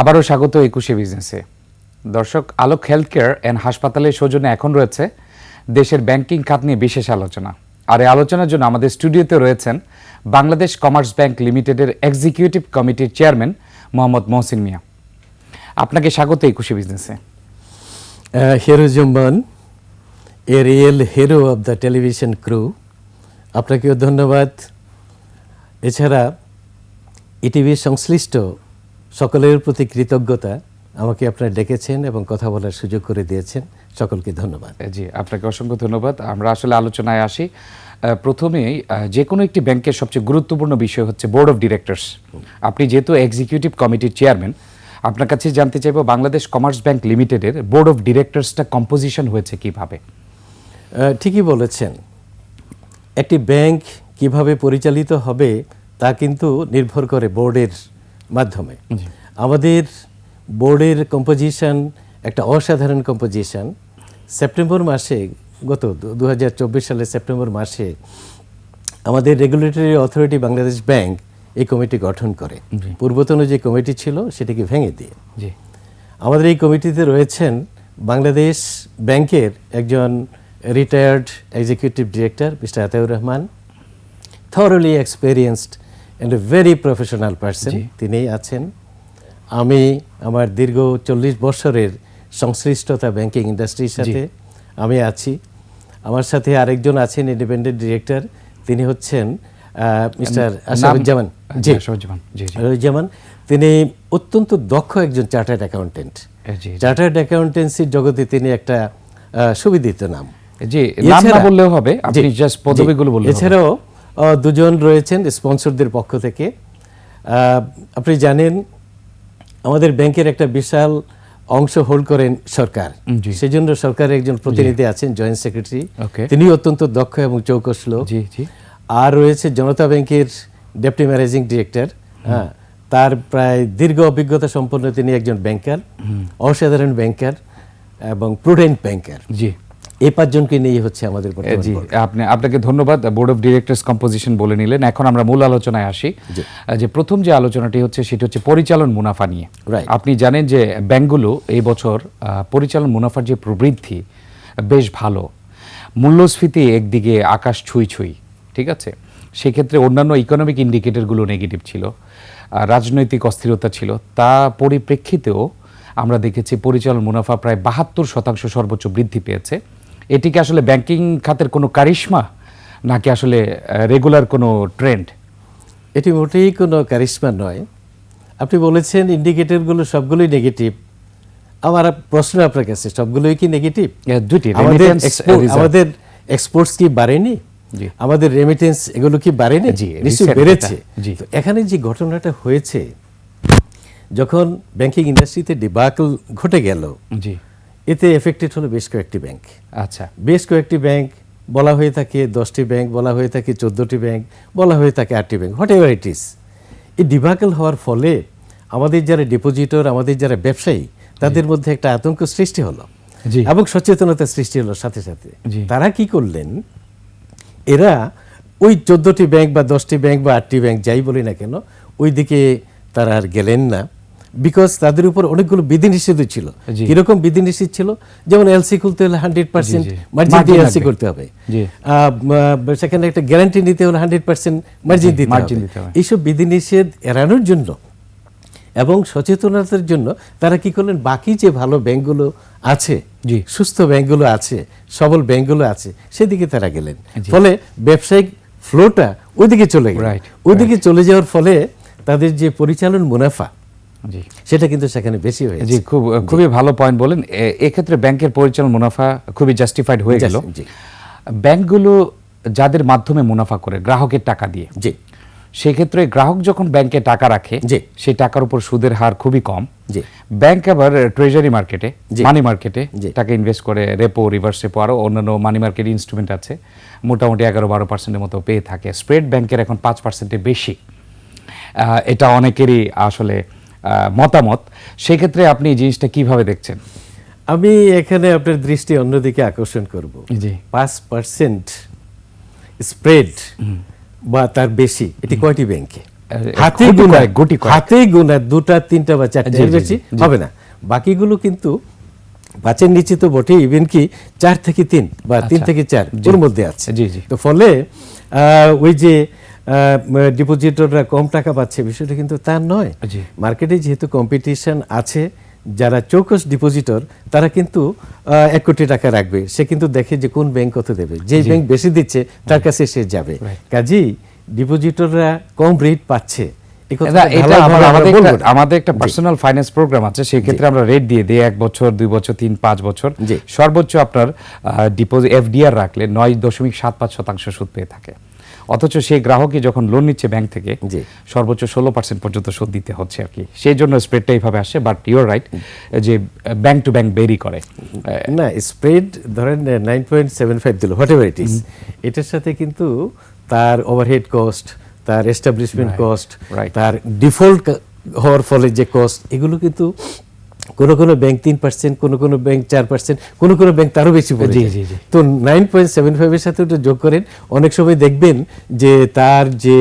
আবারও স্বাগত একুশে বিজনেসে। দর্শক, আলোক হেলথ কেয়ার অ্যান্ড হাসপাতালের সৌজন্যে এখন রয়েছে দেশের ব্যাংকিং খাত নিয়ে বিশেষ আলোচনা। আর এই আলোচনার জন্য আমাদের স্টুডিওতে রয়েছেন বাংলাদেশ কমার্স ব্যাংক লিমিটেডের এক্সিকিউটিভ কমিটির চেয়ারম্যান মোহাম্মদ মহসিন মিয়া। আপনাকে স্বাগত একুশে বিজনেসে। Hero Jumman, a real hero of the television crew. আপনাকেও ধন্যবাদ। এছাড়া ইটিভির সংশ্লিষ্ট সকলের প্রতি কৃতজ্ঞতা। আমাকে আপনারা ডেকেছেন এবং কথা বলার সুযোগ করে দিয়েছেন। সকলকে ধন্যবাদ। জি আপনাকে অসংখ্য ধন্যবাদ। আমরা আসলে আলোচনায় আসি। প্রথমেই যে কোনো একটি ব্যাংকের সবচেয়ে গুরুত্বপূর্ণ বিষয় হচ্ছে বোর্ড অফ ডিরেক্টরস। আপনি যেহেতু এক্সিকিউটিভ কমিটির চেয়ারম্যান আপনার কাছে জানতে চাইব বাংলাদেশ কমার্স ব্যাংক লিমিটেডের বোর্ড অফ ডিরেক্টরসটা কম্পোজিশন হয়েছে কীভাবে? ঠিকই বলেছেন। একটি ব্যাংক কীভাবে পরিচালিত হবে তা কিন্তু নির্ভর করে বোর্ডের মাধ্যমে। আমাদের বোর্ডের কম্পোজিশন একটা অসাধারণ কম্পোজিশন সেপ্টেম্বর মাসে গত দু সালের সেপ্টেম্বর মাসে আমাদের রেগুলেটরি অথরিটি বাংলাদেশ ব্যাংক এই কমিটি গঠন করে। পূর্বতন যে কমিটি ছিল সেটাকে ভেঙে দিয়ে। আমাদের এই কমিটিতে রয়েছেন বাংলাদেশ ব্যাংকের একজন retired executive director mister Ataur Rahman. Thoroughly experienced and a very professional person তিনি আছেন। আমি আমার দীর্ঘ চল্লিশ বছরের সংশ্লিষ্টতা ব্যাংকিং ইন্ডাস্ট্রির সাথে আমি আছি। আমার সাথে আরেকজন আছেন ইন্ডিপেন্ডেন্ট ডিরেক্টর তিনি হচ্ছেন মিস্টার আসাদুজ্জামান জি। যেমন তিনি অত্যন্ত দক্ষ একজন চার্টার্ড অ্যাকাউন্টেন্ট চার্টার্ড অ্যাকাউন্টেন্সির জগতে তিনি একটা সুবিদিত নাম। জি নাম না বললেও হবে। আপনি জাস্ট। পদবিগুলো বললে হবে। এছাড়াও দুজন রয়েছেন স্পন্সরদের পক্ষ থেকে। আপনি জানেন আমাদের ব্যাংকের একটা বিশাল অংশ হোল্ড করেন সরকার। সেজন্য সরকারের একজন প্রতিনিধি আছেন জয়েন্ট সেক্রেটারি. তিনি অত্যন্ত দক্ষ এবং চৌকস লোক। জি জি। আর রয়েছে জনতা ব্যাংকের ডেপুটি ম্যানেজিং ডিরেক্টর। হ্যাঁ তার প্রায় দীর্ঘ অভিজ্ঞতা সম্পন্ন তিনি একজন ব্যাংকার অসাধারণ ব্যাংকার এবং প্রুডেন্ট ব্যাংকার। জি। এই পাঁচজনকে নিয়ে হচ্ছে আমাদের জি আপনি আপনাকে ধন্যবাদ। বোর্ড অফ ডিরেক্টরস কম্পোজিশন বলে নিলেন। এখন আমরা মূল আলোচনায় আসি। যে প্রথম যে আলোচনাটি হচ্ছে সেটি হচ্ছে পরিচালন মুনাফা নিয়ে। আপনি জানেন যে ব্যাংকগুলো এই বছর পরিচালন মুনাফার যে প্রবৃদ্ধি বেশ ভালো। মূল্যস্ফীতি একদিকে আকাশ ছুঁই ছুঁই ঠিক আছে? সেক্ষেত্রে অন্যান্য ইকোনমিক ইন্ডিকেটরগুলো নেগেটিভ ছিল। রাজনৈতিক অস্থিরতা ছিল। তা পরিপ্রেক্ষিতেও আমরা দেখেছি পরিচালন মুনাফা প্রায় বাহাত্তর শতাংশ সর্বোচ্চ বৃদ্ধি পেয়েছে। এটিকে আসলে ব্যাংকিং খাতের কোনো কারিশমা নাকি আসলে রেগুলার কোনো ট্রেন্ড এটি মোটেই কোনো কারিশমা নয়। আপনি বলেছেন ইন্ডিকেটরগুলো সবগুলোই নেগেটিভ আমার প্রশ্ন আপনার কাছে সবগুলোই কি নেগেটিভ দুটি আমাদের এক্সপোর্টস কি বাড়েনি? আমাদের রেমিটেন্স এগুলো কি বাড়েনি? জি, নিশ্চয়ই বেড়েছে। জি। এখানে যে ঘটনাটা হয়েছে যখন ব্যাংকিং ইন্ডাস্ট্রিতে ডিবাকল ঘটে গেল জি। এতে এফেক্টেড হলো বেশ কয়েকটি ব্যাংক আচ্ছা। বেশ কয়েকটি ব্যাংক বলা হয়ে থাকে দশটি ব্যাংক বলা হয়ে থাকে চোদ্দোটি ব্যাংক বলা হয়ে থাকে আটটি bank whatever it is এই ডিবাকল হওয়ার ফলে আমাদের যারা ডিপোজিটর আমাদের যারা ব্যবসায়ী তাদের মধ্যে একটা আতঙ্ক সৃষ্টি হলো। এবং সচেতনতা সৃষ্টি হলো সাথে সাথে। তারা কি করলেন? এরা ওই চোদ্দটি ব্যাংক বা দশটি ব্যাংক বা আটটি ব্যাংক যাই বলি না কেন ওই দিকে তারা আর গেলেন না। বিকজ তাদের উপর অনেকগুলো বিধিনিষেধ ছিল। কীরকম বিধিনিষেধ ছিল? যেমন এলসি খুলতে হলে হান্ড্রেড পার্সেন্ট মার্জিন দিয়ে এলসি করতে হবে। সেখানে একটা গ্যারান্টি নিতে হলে হান্ড্রেড পার্সেন্ট মার্জিন দিতে হবে। এইসব বিধিনিষেধ এড়ানোর জন্য এবং সচেতনতার জন্য তারা কি করলেন? বাকি যে ভালো ব্যাংকগুলো আছে জি। সুস্থ ব্যাংকগুলো আছে সবল ব্যাংকগুলো আছে সেদিকে তারা গেলেন। ফলে ব্যবসায়িক ফ্লোটা ওইদিকে চলে গেল। ওইদিকে চলে যাওয়ার ফলে তাদের যে পরিচালন মুনাফা সেটা কিন্তু সেখানে বেশি হয়েছে। জি খুব খুবই ভালো পয়েন্ট বলেন। এক্ষেত্রে ব্যাংকের পরিচালন মুনাফা খুবই জাস্টিফাইড হয়ে গেল। জি। ব্যাংকগুলো যাদের মাধ্যমে মুনাফা করে গ্রাহকের টাকা দিয়ে জি। সেক্ষেত্রে গ্রাহক যখন ব্যাংকে টাকা রাখে জি। সেই টাকার উপর সুদের হার খুবই কম। জি। ব্যাংক আবার ট্রেজারি মার্কেটে। মানি মার্কেটে। টাকা ইনভেস্ট করে রেপো রিভার্স রেপো আরও অন্যান্য মানি মার্কেট ইনস্ট্রুমেন্ট আছে। মোটামুটি এগারো বারো পার্সেন্টের মতো পেয়ে থাকে। স্প্রেড ব্যাংকের এখন পাঁচ পার্সেন্টের বেশি। এটা অনেকেরই আসলে মতামত সেক্ষেত্রে আপনি এই জিনিসটা কীভাবে দেখছেন? আমি এখানে আপনার দৃষ্টি অন্যদিকে আকর্ষণ করব। জি। পাঁচ পার্সেন্ট স্প্রেড বা তার বেশি এটি কয়টি ব্যাংকে হাতে গোনা গুটি। হাতে গোনা দুটা তিনটা বা চারটা এর বেশি হবে না। বাকিগুলো কিন্তু পাঁচের নিচে তো বটেই ইভেন কি চার থেকে তিন বা তিন আচ্ছা। থেকে চার। ওর মধ্যে আছে। জি, জি। তো ফলে আহ, ওই যে ডিপোজিটররা কম টাকা পাচ্ছে বিষয়টা কিন্তু তা নয়। মার্কেটে যেহেতু কম্পিটিশন আছে যারা চৌকস ডিপোজিটর তারা কিন্তু এক কোটি টাকা রাখবে। সে কিন্তু দেখে যে কোন ব্যাংক কত দেবে। যে ব্যাংক বেশি দিচ্ছে তার কাছে সে যাবে। কাজেই ডিপোজিটররা কম রেট পাচ্ছে। আমাদের একটা- পার্সোনাল ফাইন্যান্স প্রোগ্রাম আছে সেই ক্ষেত্রে আমরা রেট দিয়ে দিই এক বছর দুই বছর তিন পাঁচ বছর। সর্বোচ্চ আপনার ডিপোজিট এফডিআর রাখলে নয় দশমিক সাত পাঁচ শতাংশ সুদ পেয়ে থাকে। অথচ সেই গ্রাহকই যখন লোন নিচ্ছে ব্যাংক থেকে। সর্বোচ্চ ষোলো পার্সেন্ট পর্যন্ত সুদ দিতে হচ্ছে আর কি সেই জন্য স্প্রেডটা এইভাবে আসে বাট ইউর রাইট যে ব্যাংক টু ব্যাংক বেরি করে না স্প্রেড ধরেন নাইন পয়েন্ট সেভেন ফাইভ দিল হোয়াট এভার ইট ইস এটার সাথে কিন্তু তার ওভারহেড কস্ট তার এস্টাবলিশমেন্ট কস্ট. তার ডিফল্ট হওয়ার ফলে যে কস্ট এগুলো কিন্তু কোনো কোনো ব্যাংক তিন পার্সেন্ট কোনো কোনো ব্যাংক চার পার্সেন্ট কোনো কোনো ব্যাংক তারও বেশি পড়ে জি, যায়। জি, জি। তো নাইন পয়েন্ট সেভেন ফাইভের সাথে ওটা যোগ করেন অনেক সময় দেখবেন যে তার যে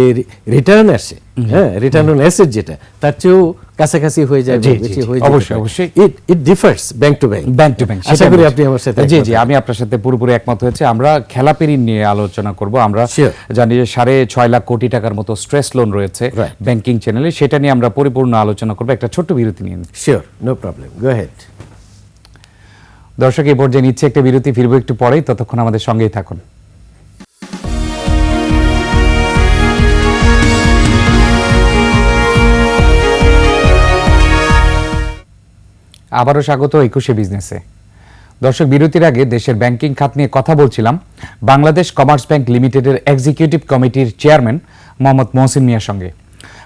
রিটার্ন আসে হ্যাঁ রিটার্ন অন অ্যাসেট যেটা তার চেয়েও কাছাকাছি হয়ে যায় জি, জি, বেশি হয়ে অবশ্যই, অবশ্যই। It it differs bank to bank bank to bank আশা করি আপনি আমার সাথে জি জি আমি আপনার সাথে পুরোপুরি একমত হয়েছে। আমরা খেলাপেরি নিয়ে আলোচনা করব। আমরা জানি যে সাড়ে ছয় লাখ কোটি টাকার মতো স্ট্রেস লোন রয়েছে ব্যাংকিং চ্যানেলে সেটা নিয়ে আমরা পরিপূর্ণ আলোচনা করব। একটা ছোট্ট বিরতি নিয়ে নিই। Sure no problem go ahead দর্শক এই পর্যায়ে নিচ্ছে একটা বিরতি। ফিরবো একটু পরেই ততক্ষণ আমাদের সঙ্গেই থাকুন। আবারও স্বাগত একুশে বিজনেসে। দর্শক, বিরতির আগে দেশের ব্যাংকিং খাত নিয়ে কথা বলছিলাম। বাংলাদেশ কমার্স ব্যাংক লিমিটেডের এক্সিকিউটিভ কমিটির চেয়ারম্যান মোহাম্মদ মহসিন মিয়ার সঙ্গে।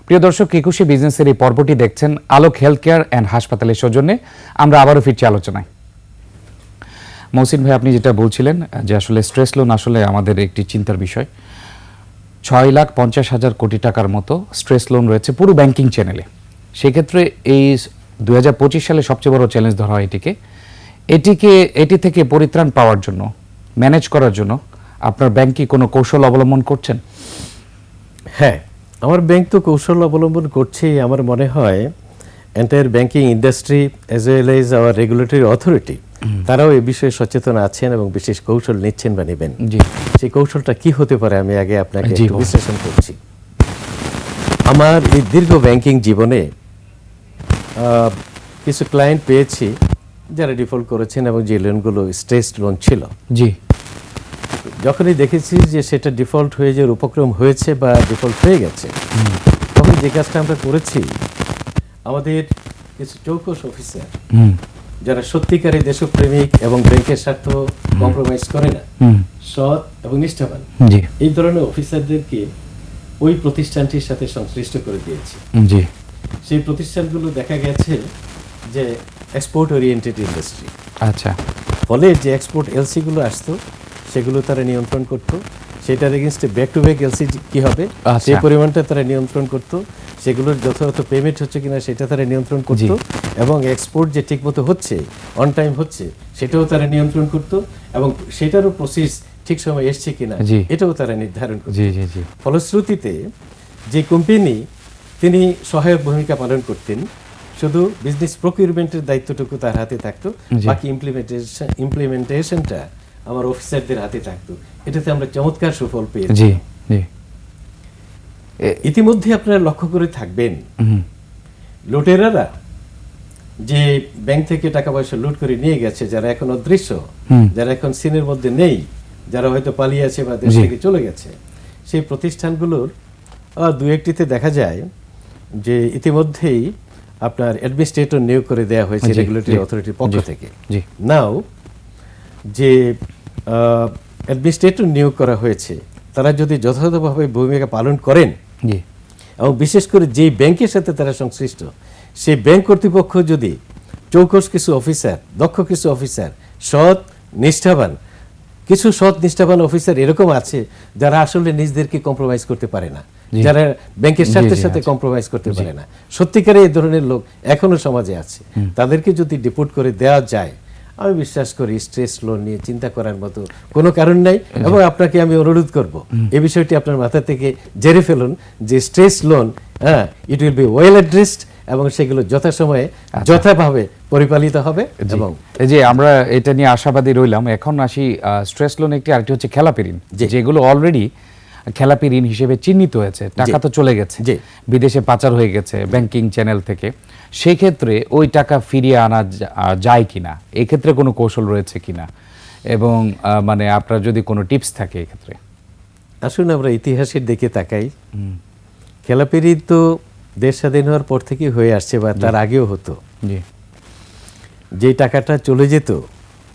প্রিয় দর্শক, একুশে বিজনেসের এই পর্বটি দেখছেন আলোক হেলথ কেয়ার অ্যান্ড হাসপাতালের সৌজন্যে। আমরা আবারও ফিরছি আলোচনায়। মহসিন ভাই, আপনি যেটা বলছিলেন, যে আসলে স্ট্রেস লোন আসলে আমাদের একটি চিন্তার বিষয়। ছয় লাখ পঞ্চাশ হাজার কোটি টাকার মতো স্ট্রেস লোন রয়েছে পুরো ব্যাংকিং চ্যানেলে। সেক্ষেত্রে এই দুহাজার পঁচিশ সালে সবচেয়ে বড় চ্যালেঞ্জ ধরা হয় এটিকে। এটিকে এটি থেকে পরিত্রাণ পাওয়ার জন্য ম্যানেজ করার জন্য আপনার ব্যাংক কি কোনো কৌশল অবলম্বন করছেন? হ্যাঁ আমার ব্যাংক তো কৌশল অবলম্বন করছেই। আমার মনে হয় entire banking industry as well as our regulatory authority তারাও এই বিষয়ে সচেতন আছেন এবং বিশেষ কৌশল নিচ্ছেন বা নেবেন। জি। সেই কৌশলটা কি হতে পারে আমি আগে আপনাকে বিশ্লেষণ করছি। আমার এই দীর্ঘ ব্যাংকিং জীবনে কিছু ক্লায়েন্ট পেয়েছি যারা ডিফল্ট করেছেন এবং যে লোনগুলো স্ট্রেসড লোন ছিল। জি। যখনই দেখেছি যে সেটা ডিফল্ট হয়ে যে উপক্রম হয়েছে বা ডিফল্ট হয়ে গেছে তখন যে কাজটা আমরা করেছি আমাদের কিছু চৌকস অফিসার যারা সত্যিকারের দেশপ্রেমিক এবং ব্যাংকের স্বার্থ কম্প্রোমাইজ করে না সৎ এবং নিষ্ঠাবান এই ধরনের অফিসারদেরকে ওই প্রতিষ্ঠানটির সাথে সংশ্লিষ্ট করে দিয়েছি। জি। সেই প্রতিষ্ঠানগুলো দেখা গেছে যে এক্সপোর্ট ওরিয়েন্টেড ইন্ডাস্ট্রি আচ্ছা। ফলে যে এক্সপোর্ট এলসিগুলো আসতো সেগুলো তারা নিয়ন্ত্রণ করতো। সেটার এগেনস্টে ব্যাক টু ব্যাক এলসি কি হবে? আচ্ছা। সেই পরিমাণটা তারা নিয়ন্ত্রণ করতো। সেগুলোর যথাযথ পেমেন্ট হচ্ছে কিনা সেটা তারা নিয়ন্ত্রণ করতো। এবং এক্সপোর্ট যে ঠিকমতো হচ্ছে অন টাইম হচ্ছে সেটাও তারা নিয়ন্ত্রণ করতো। এবং সেটারও প্রসেস ঠিক সময় এসছে কিনা। এটাও তারা নির্ধারণ করতো। জি জি। জি ফলশ্রুতিতে যে কোম্পানি তিনি সহায়ক ভূমিকা পালন করতেন। শুধু বিজনেস প্রকিউরমেন্টের দায়িত্বটুকু তার হাতে থাকতো বাকি ইমপ্লিমেন্টেশন ইমপ্লিমেন্টেশনটা আমার অফিসারদের হাতে থাকতো। এটাতে আমরা চমৎকার সুফল পেয়েছি। ইতিমধ্যে আপনারা লক্ষ্য করে থাকবেন লুটেরারা যে ব্যাংক থেকে টাকা পয়সা লুট করে নিয়ে গেছে যারা এখন অদৃশ্য যারা এখন সিনের মধ্যে নেই যারা হয়তো পালিয়ে আছে বা দেশ থেকে চলে গেছে সেই প্রতিষ্ঠানগুলোর দু একটিতে দেখা যায় যে ইতিমধ্যেই আপনার অ্যাডমিনিস্ট্রেটর নিয়োগ করে দেওয়া হয়েছে রেগুলেটরি অথরিটির পক্ষ থেকে। নাও যে অ্যাডমিনিস্ট্রেটর নিয়োগ করা হয়েছে তারা যদি যথাযথভাবে ভূমিকা পালন করেন এবং বিশেষ করে যেই ব্যাংকের সাথে তারা সংশ্লিষ্ট সেই ব্যাংক কর্তৃপক্ষ যদি চৌকস কিছু অফিসার দক্ষ কিছু অফিসার সৎ নিষ্ঠাবান কিছু সৎ নিষ্ঠাবান অফিসার এরকম আছে যারা আসলে নিজেদেরকে কম্প্রোমাইজ করতে পারে না। যারা ব্যাংকের স্বার্থের সাথে কম্প্রোমাইজ করতে পারে না। সত্যিকারে এই ধরনের লোক এখনও সমাজে আছে। তাদেরকে যদি ডিপোর্ট করে দেওয়া যায় আমি বিশ্বাস করি স্ট্রেস লোন নিয়ে চিন্তা করার মতো কোনো কারণ নাই এবং আপনাকে আমি অনুরোধ করব এই বিষয়টি আপনার মাথা থেকে জেরে ফেলুন যে স্ট্রেস লোন হ্যাঁ it will be well addressed এবং সেগুলো যথাসময়ে যথাভাবে পরিপালিত হবে এবং এই যে আমরা এটা নিয়ে আশাবাদী রইলাম এখন আসি স্ট্রেস লোন একটি আরেকটি হচ্ছে খেলাপি ঋণ যেগুলো অলরেডি খেলাপি ঋণ হিসেবে চিহ্নিত হয়েছে। টাকা তো চলে গেছে। বিদেশে পাচার হয়ে গেছে ব্যাংকিং চ্যানেল থেকে। সেই ক্ষেত্রে ওই টাকা ফিরিয়ে আনা যায় কিনা? এই ক্ষেত্রে কোনো কৌশল রয়েছে কিনা? এবং মানে আপনার যদি কোনো টিপস থাকে এক্ষেত্রে। আসুন আমরা ইতিহাসের দিকে তাকাই। খেলাপিরি তো দেশ স্বাধীন হওয়ার পর থেকে হয়ে আসছে বা তার আগেও হতো। যে টাকাটা চলে যেত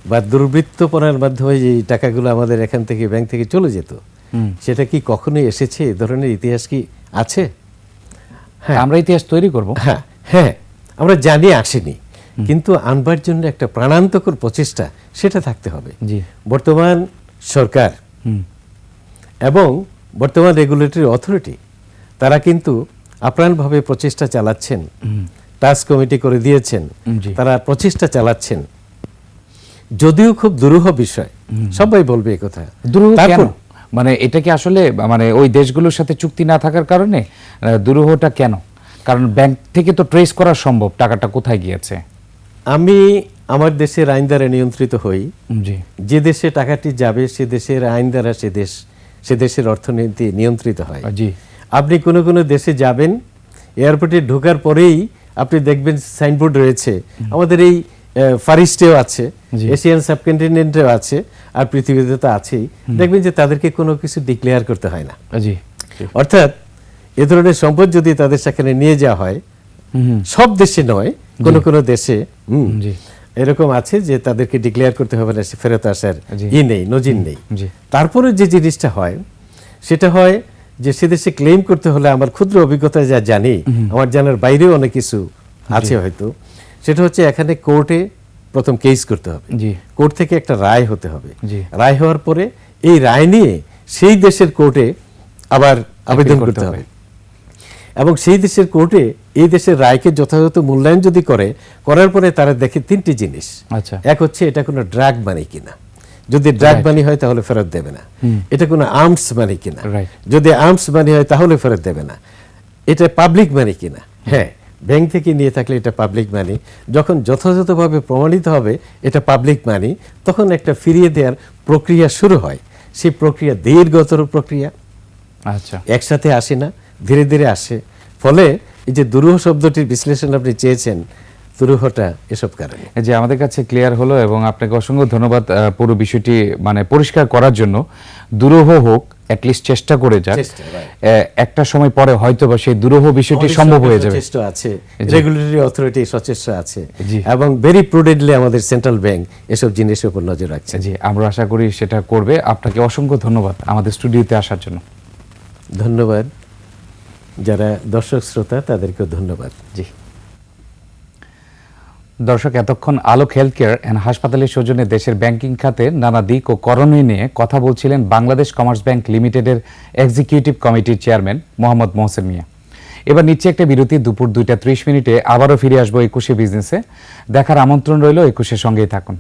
বা দুর্বৃত্তপনার মাধ্যমে যে টাকাগুলো আমাদের এখান থেকে ব্যাংক থেকে চলে যেত সেটা কি কখনোই এসেছে? এ ধরনের ইতিহাস কি আছে? হ্যাঁ। আমরা ইতিহাস তৈরি করব। হ্যাঁ হ্যাঁ। আমরা জানি আসেনি। কিন্তু আনবার জন্য একটা প্রাণান্তকর প্রচেষ্টা সেটা থাকতে হবে। বর্তমান সরকার এবং বর্তমান রেগুলেটরি অথরিটি তারা কিন্তু আপ্রাণভাবে প্রচেষ্টা চালাচ্ছেন। টাস্ক কমিটি করে দিয়েছেন। তারা প্রচেষ্টা চালাচ্ছেন। যদিও খুব দুরূহ বিষয়। সবাই বলবে কথা। দুরূহ তারপর মানে এটা কি আসলে মানে ওই দেশগুলোর সাথে চুক্তি না থাকার কারণে দুরূহটা কেন? কারণ ব্যাংক থেকে তো ট্রেস করা সম্ভব টাকাটা কোথায় গিয়েছে? আমি আমার দেশের আইন দ্বারা নিয়ন্ত্রিত হই। জি। যে দেশে টাকাটি যাবে সে দেশের আইন দ্বারা সে দেশ সে দেশের অর্থনীতি নিয়ন্ত্রিত হয়। জি। আপনি কোনো কোনো দেশে যাবেন এয়ারপোর্টে ঢোকার পরেই আপনি দেখবেন সাইনবোর্ড রয়েছে। আমাদের এই ফারিস্টেও আছে। এশিয়ান সাবকন্টিনেন্টেও আছে আর পৃথিবীতে তো আছেই। দেখবেন যে তাদেরকে কোনো কিছু ডিক্লেয়ার করতে হয় না। জি। অর্থাৎ এ ধরনের সম্পদ যদি তাদের সেখানে নিয়ে যাওয়া হয় সব দেশে নয় কোনো কোনো দেশে এরকম আছে যে তাদেরকে ডিক্লেয়ার করতে হবে না সে ফেরত আসার। ই নেই নজির নেই। তারপরে যে জিনিসটা হয় সেটা হয় যে সে দেশে ক্লেম করতে হলে আমার ক্ষুদ্র অভিজ্ঞতা যা জানি আমার জানার বাইরেও অনেক কিছু আছে হয়তো। সেটা হচ্ছে এখানে কোর্টে প্রথম কেস করতে হবে। কোর্ট থেকে একটা রায় হতে হবে। রায় হওয়ার পরে এই রায় নিয়ে সেই দেশের কোর্টে আবার আবেদন করতে। হবে। এবং সেই দেশের কোর্টে এই দেশের রায়কে যথাযথ মূল্যায়ন যদি করে করার পরে তারা দেখে তিনটি জিনিস। আচ্ছা। এক হচ্ছে এটা কোনো ড্রাগ মানি কিনা। যদি ড্রাগ মানি হয় তাহলে ফেরত দেবে না। এটা কোনো আর্মস মানি কিনা। যদি আর্মস মানি হয় তাহলে ফেরত দেবে না। এটা পাবলিক মানি কিনা। হ্যাঁ ব্যাংক থেকে নিয়ে থাকলে এটা পাবলিক মানি যখন যথাযথভাবে প্রমাণিত হবে এটা পাবলিক মানি তখন একটা ফিরিয়ে দেওয়ার প্রক্রিয়া শুরু হয়। সেই প্রক্রিয়া দীর্ঘতর প্রক্রিয়া। আচ্ছা। একসাথে আসে না ধীরে ধীরে আসে। ফলে এই যে দুরূহ শব্দটির বিশ্লেষণ আপনি চেয়েছেন দুরূহটা এসব কারণে। এই যে আমাদের কাছে ক্লিয়ার হলো এবং আপনাকে অসংখ্য ধন্যবাদ পুরো বিষয়টি মানে পরিষ্কার করার জন্য। দুরূহ হোক অ্যাটলিস্ট চেষ্টা করে যাক। একটা সময় পরে হয়তো বা সেই দুরূহ বিষয়টি সম্ভব হয়ে যাবে। সচেষ্ট আছে। রেগুলেটরি অথরিটি সচেষ্ট আছে। এবং ভেরি প্রুডেন্টলি আমাদের সেন্ট্রাল ব্যাংক এসব জিনিসের উপর নজর রাখছে। জি আমরা আশা করি সেটা করবে। আপনাকে অসংখ্য ধন্যবাদ আমাদের স্টুডিওতে আসার জন্য। ধন্যবাদ। যারা দর্শক শ্রোতা তাদেরকেও ধন্যবাদ। জি। দর্শক, এতক্ষণ আলোক হেলথ কেয়ার অ্যান্ড হাসপাতালের সৌজন্যে দেশের ব্যাংকিং খাতে নানা দিক ও করণীয় নিয়ে কথা বলছিলেন বাংলাদেশ কমার্স ব্যাংক লিমিটেডের এক্সিকিউটিভ কমিটির চেয়ারম্যান মোহাম্মদ মোহসেন মিয়া। এবার নিচ্ছে একটা বিরতি, দুপুর দুইটা ত্রিশ মিনিটে আবারও ফিরে আসব একুশে বিজনেসে। দেখার আমন্ত্রণ রইল, একুশের সঙ্গেই থাকুন।